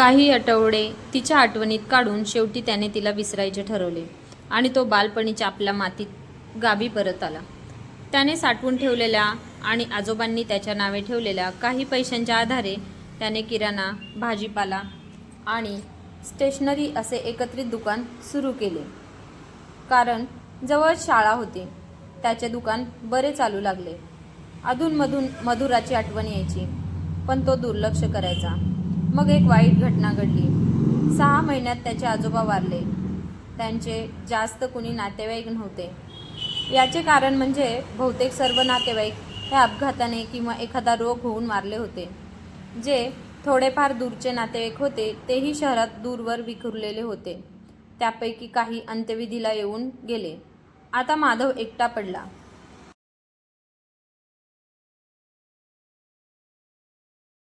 काही आठवडे तिच्या आठवणीत काढून शेवटी त्याने तिला विसरायचे ठरवले आणि तो बालपणीच्या आपल्या मातीत गावी परत आला. त्याने साठवून ठेवलेल्या आणि आजोबांनी त्याच्या नावे ठेवलेल्या काही पैशांच्या आधारे त्याने किराणा भाजीपाला आणि स्टेशनरी असे एकत्रित दुकान सुरू केले. कारण जवळ शाळा होती. त्याचे दुकान बरे चालू लागले. अधूनमधून मधुराची आठवण यायची पण तो दुर्लक्ष करायचा. मग एक वाईट घटना घडली. सहा महिन्यात त्याचे आजोबा वारले. त्यांचे जास्त कुणी नातेवाईक नव्हते. याचे कारण म्हणजे बहुतेक सर्व नातेवाईक हे अपघाताने किंवा एखादा रोग होऊन मारले होते. जे थोडेफार दूरचे नातेवाईक होते तेही शहरात दूरवर विखुरलेले होते. त्यापैकी काही अंत्यविधीला येऊन गेले. आता माधव एकटा पडला.